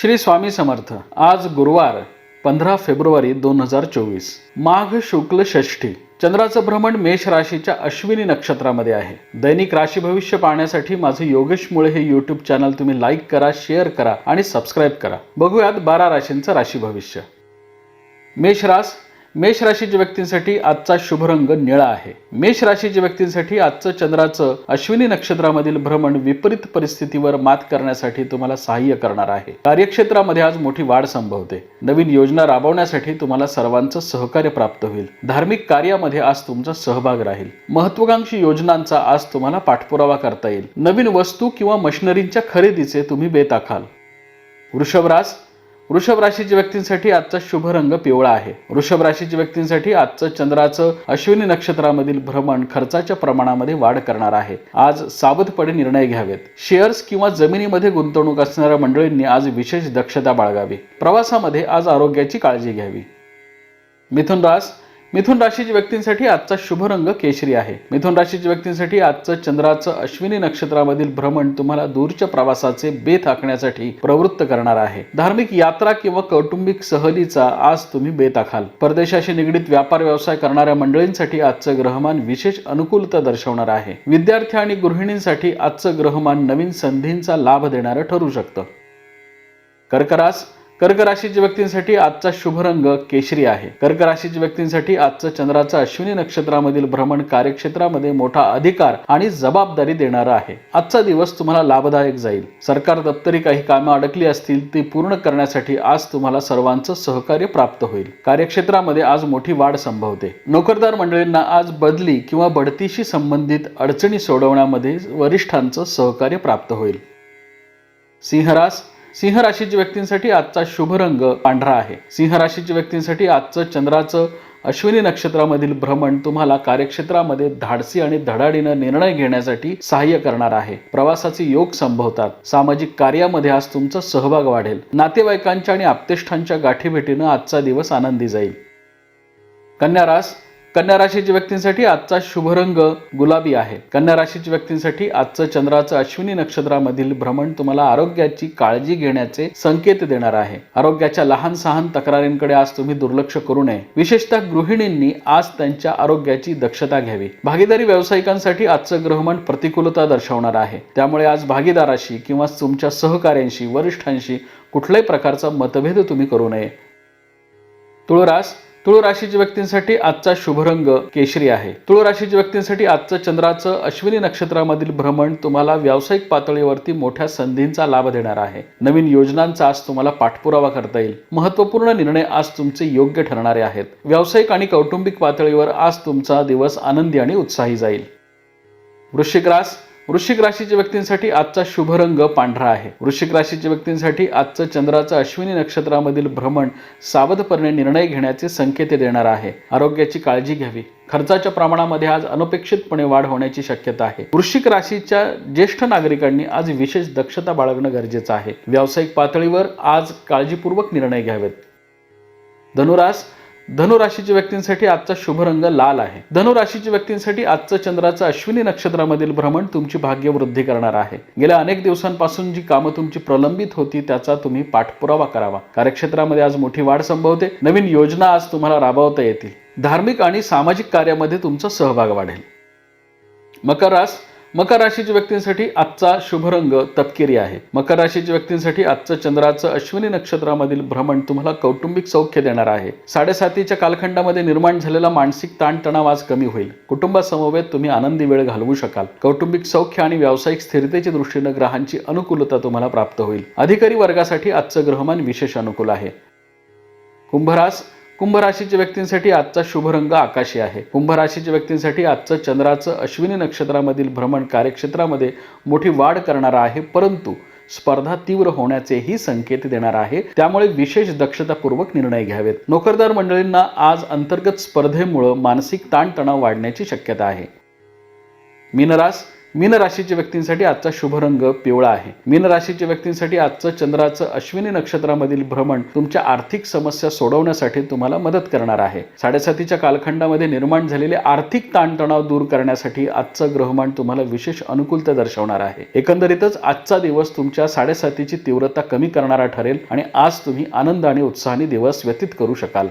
श्री स्वामी समर्थ आज गुरुवार पंधरा फेब्रुवारी दोन हजार चोवीस. माघ शुक्ल षष्ठी चंद्राचं भ्रमण मेष राशीच्या अश्विनी नक्षत्रामध्ये आहे. दैनिक राशी भविष्य पाहण्यासाठी माझं योगेश मुळे हे युट्यूब चॅनल तुम्ही लाईक करा शेअर करा आणि सबस्क्राईब करा. बघूयात बारा राशींचं राशी भविष्य. मेष रास मेष राशीच्या व्यक्तींसाठी आजचा शुभ रंग निळा आहे. मेष राशीच्या व्यक्तींसाठी आजचं चंद्राचं अश्विनी नक्षत्रामधील भ्रमण विपरीत परिस्थितीवर मात करण्यासाठी तुम्हाला सहाय्य करणार आहे. कार्यक्षेत्रामध्ये आज मोठी वाढ संभवते. नवीन योजना राबवण्यासाठी तुम्हाला सर्वांचं सहकार्य प्राप्त होईल. धार्मिक कार्यामध्ये आज तुमचा सहभाग राहील. महत्वाकांक्षी योजनांचा आज तुम्हाला पाठपुरावा करता येईल. नवीन वस्तू किंवा मशिनरींच्या खरेदीचे तुम्ही बेत आखाल वृषभ राशीच्या व्यक्तींसाठी आजचा शुभ रंग पिवळा आहे. वृषभ राशीच्या व्यक्तींसाठी आजचं चंद्राचं अश्विनी नक्षत्रामधील भ्रमण खर्चाच्या प्रमाणामध्ये वाढ करणार आहे. आज सावधपणे निर्णय घ्यावेत. शेअर्स किंवा जमिनीमध्ये गुंतवणूक असणाऱ्या मंडळींनी आज विशेष दक्षता बाळगावी. प्रवासामध्ये आज आरोग्याची काळजी घ्यावी. मिथुन रास मिथुन राशीच्या व्यक्तींसाठी आजचा शुभ रंग केशरी आहे. मिथुन राशीच्या व्यक्तींसाठी आजचं चंद्राचं अश्विनी नक्षत्रामधील भ्रमण तुम्हाला दूरच्या प्रवासाचे बेत आखण्यासाठी प्रवृत्त करणार आहे. धार्मिक यात्रा किंवा कौटुंबिक सहलीचा आज तुम्ही बेत आखाल. परदेशाशी निगडीत व्यापार व्यवसाय करणाऱ्या मंडळींसाठी आजचं ग्रहमान विशेष अनुकूलता दर्शवणार आहे. विद्यार्थी आणि गृहिणींसाठी आजचं ग्रहमान नवीन संधींचा लाभ देणारं ठरू शकतं. कर्करास कर्क राशीच्या व्यक्तींसाठी आजचा शुभ रंग केशरी आहे. कर्क राशीच्या व्यक्तींसाठी आजचं चंद्राचं अश्विनी नक्षत्रामधील भ्रमण कार्यक्षेत्रामध्ये मोठा अधिकार आणि जबाबदारी देणारा आहे. आजचा दिवस तुम्हाला लाभदायक जाईल. सरकार दप्तरी काही कामं अडकली असतील ती पूर्ण करण्यासाठी आज तुम्हाला सर्वांचं सहकार्य प्राप्त होईल. कार्यक्षेत्रामध्ये आज मोठी वाढ संभवते. नोकरदार मंडळींना आज बदली किंवा बढतीशी संबंधित अडचणी सोडवण्यामध्ये वरिष्ठांचं सहकार्य प्राप्त होईल. सिंहरास सिंह राशीच्या व्यक्तींसाठी आजचा शुभ रंग पांढरा आहे. सिंह राशीच्या व्यक्तींसाठी आजचं चंद्राचं अश्विनी नक्षत्रामधील भ्रमण तुम्हाला कार्यक्षेत्रामध्ये धाडसी आणि धडाडीनं निर्णय घेण्यासाठी सहाय्य करणार आहे. प्रवासाचे योग संभवतात. सामाजिक कार्यामध्ये आज तुमचा सहभाग वाढेल. नातेवाईकांच्या आणि आप्तेष्टांच्या गाठीभेटीनं आजचा दिवस आनंदी जाईल. कन्या रास कन्या राशीच्या व्यक्तींसाठी आजचा शुभ रंग गुलाबी आहे. कन्या राशीच्या व्यक्तींसाठी आजचं चंद्राचं अश्विनी नक्षत्रामधील भ्रमण तुम्हाला आरोग्याची काळजी घेण्याचे संकेत देणार आहे. आरोग्याच्या लहान सहान तक्रारींकडे आज तुम्ही दुर्लक्ष करू नये. विशेषतः गृहिणींनी आज त्यांच्या आरोग्याची दक्षता घ्यावी. भागीदारी व्यावसायिकांसाठी आजचं ग्रहमान प्रतिकूलता दर्शवणार आहे. त्यामुळे आज भागीदाराशी किंवा तुमच्या सहकाऱ्यांशी वरिष्ठांशी कुठल्याही प्रकारचा मतभेद तुम्ही करू नये. तुळरास तुळ राशीच्या व्यक्तींसाठी आजचा शुभ रंग केशरी आहे. तुळ राशीच्या व्यक्तींसाठी आजचं चंद्राचं अश्विनी नक्षत्रामधील भ्रमण तुम्हाला व्यावसायिक पातळीवरती मोठ्या संधींचा लाभ देणार आहे. नवीन योजनांचा आज तुम्हाला पाठपुरावा करता येईल. महत्त्वपूर्ण निर्णय आज तुमचे योग्य ठरणारे आहेत. व्यावसायिक आणि कौटुंबिक पातळीवर आज तुमचा दिवस आनंदी आणि उत्साही जाईल. वृश्चिक रास वृश्चिक राशीच्या व्यक्तींसाठी आजचा शुभ रंग पांढरा आहे. वृश्चिक राशीच्या व्यक्तींसाठी आजचं चंद्राचं अश्विनी नक्षत्रामधील भ्रमण सावधपणे निर्णय घेण्याचे संकेत देणार आहे. आरोग्याची काळजी घ्यावी. खर्चाच्या प्रमाणामध्ये आज अनपेक्षितपणे वाढ होण्याची शक्यता आहे. वृश्चिक राशीच्या ज्येष्ठ नागरिकांनी आज विशेष दक्षता बाळगणं गरजेचं आहे. व्यावसायिक पातळीवर आज काळजीपूर्वक निर्णय घ्यावेत. धनुरास धनुराशीच्या व्यक्तींसाठी आजचा शुभ रंग लाल आहे. धनुराशीच्या व्यक्तींसाठी आजचं चंद्राचं अश्विनी नक्षत्रामधील भ्रमण तुमची भाग्यवृद्धी करणार आहे. गेल्या अनेक दिवसांपासून जी कामं तुमची प्रलंबित होती त्याचा तुम्ही पाठपुरावा करावा. कार्यक्षेत्रामध्ये आज मोठी वाढ संभवते. नवीन योजना आज तुम्हाला राबवता येतील. धार्मिक आणि सामाजिक कार्यामध्ये तुमचा सहभाग वाढेल. मकर रास मकर राशीच्या व्यक्तींसाठी आजचा शुभ रंग तपकिरी आहे. मकर राशीच्या व्यक्तींसाठी आजचं चंद्राचं अश्विनी नक्षत्रामधील भ्रमण तुम्हाला कौटुंबिक सौख्य देणार आहे. साडेसातीच्या कालखंडामध्ये निर्माण झालेला मानसिक ताणतणाव आज कमी होईल. कुटुंबासमवेत तुम्ही आनंदी वेळ घालवू शकाल. कौटुंबिक सौख्य आणि व्यावसायिक स्थिरतेच्या दृष्टीनं ग्रहांची अनुकूलता तुम्हाला प्राप्त होईल. अधिकारी वर्गासाठी आजचं ग्रहमान विशेष अनुकूल आहे. कुंभरास कुंभ राशीच्या व्यक्तींसाठी आजचा शुभ रंग आकाशी आहे. कुंभ राशीच्या व्यक्तींसाठी आजचं चंद्राचं अश्विनी नक्षत्रामधील भ्रमण कार्यक्षेत्रामध्ये मोठी वाढ करणारा आहे परंतु स्पर्धा तीव्र होण्याचेही संकेत देणार आहे. त्यामुळे विशेष दक्षतापूर्वक निर्णय घ्यावेत. नोकरदार मंडळींना आज अंतर्गत स्पर्धेमुळं मानसिक ताणतणाव वाढण्याची शक्यता आहे. मीनरास मीन राशीच्या व्यक्तींसाठी आजचा शुभ रंग पिवळा आहे. मीन राशीच्या व्यक्तींसाठी आजचं चंद्राचं अश्विनी नक्षत्रामधील भ्रमण तुमच्या आर्थिक समस्या सोडवण्यासाठी तुम्हाला मदत करणार आहे. साडेसातीच्या कालखंडामध्ये निर्माण झालेले आर्थिक ताणतणाव दूर करण्यासाठी आजचं ग्रहमान तुम्हाला विशेष अनुकूलता दर्शवणार आहे. एकंदरीतच आजचा दिवस तुमच्या साडेसातीची तीव्रता कमी करणारा ठरेल आणि आज तुम्ही आनंद आणि उत्साहाने दिवस व्यतीत करू शकाल.